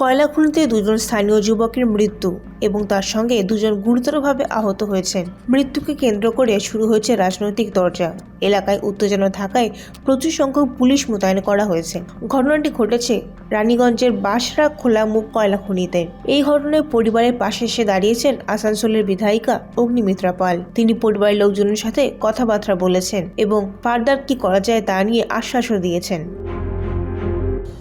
কয়লা খনিতে দুজন স্থানীয় যুবকের মৃত্যু এবং তার সঙ্গে দুজন গুরুতরভাবে আহত হয়েছেন। মৃত্যুকে কেন্দ্র করে শুরু হয়েছে রাজনৈতিক দরজা। এলাকায় উত্তেজনা থাকায় প্রচুর সংখ্যক পুলিশ মোতায়েন করা হয়েছে। ঘটনাটি ঘটেছে রানীগঞ্জের বাসরা খোলা মুখ কয়লা খনিতে। এই ঘটনায় পরিবারের পাশে এসে দাঁড়িয়েছেন আসানসোলের বিধায়িকা অগ্নিমিত্রা পাল। তিনি পরিবারের লোকজনের সাথে কথাবার্তা বলেছেন এবং ফার্দার কি করা যায় তা নিয়ে আশ্বাসও দিয়েছেন।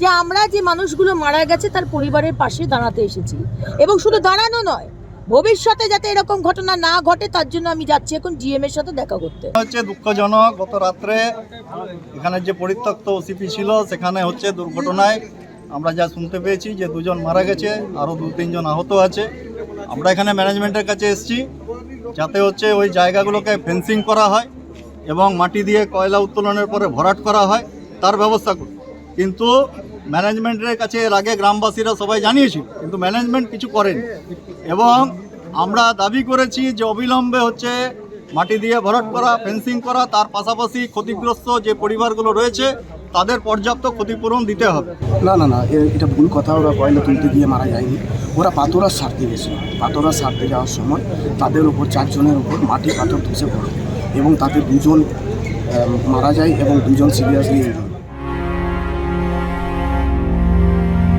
যে আমরা যে মানুষগুলো মারা গেছে তার পরিবারের পাশে দাঁড়াতে এসেছি। এবং শুধু দাঁড়ানো নয়, ভবিষ্যতে যাতে এরকম ঘটনা না ঘটে, তার জন্য আমি যাচ্ছি এখন জিএম এর সাথে দেখা করতে। হচ্ছে দুঃখজনক, গত রাত্রে এখানে যে পরিত্যক্ত ওসিপি ছিল, সেখানে হচ্ছে দুর্ঘটনায় আমরা যা শুনতে পেয়েছি যে দুজন মারা গেছে, আরও দু তিনজন আহত আছে। আমরা এখানে ম্যানেজমেন্টের কাছে এসেছি, যাতে হচ্ছে ওই জায়গাগুলোকে ফেন্সিং করা হয় এবং মাটি দিয়ে কয়লা উত্তোলনের পরে ভরাট করা হয়, তার ব্যবস্থা করি কিন্তু ম্যানেজমেন্টের কাছে এর আগে গ্রামবাসীরা সবাই জানিয়েছিল, কিন্তু ম্যানেজমেন্ট কিছু করেনি। এবং আমরা দাবি করেছি যে অবিলম্বে হচ্ছে মাটি দিয়ে ভরাট করা ফেন্সিং করা, তার পাশাপাশি ক্ষতিগ্রস্ত যে পরিবারগুলো রয়েছে, তাদের পর্যাপ্ত ক্ষতিপূরণ দিতে হবে। না না না এটা ভুল কথা, ওরা কয়লা তুলতে গিয়ে মারা যায়নি। ওরা পাথরার সারতে গেছিল। পাথরার সারতে যাওয়ার সময় তাদের উপর চারজনের উপর মাটি পাথর ধসে পড়ে। এবং তাদের দুজন মারা যায় এবং দুজন সিরিয়াসলি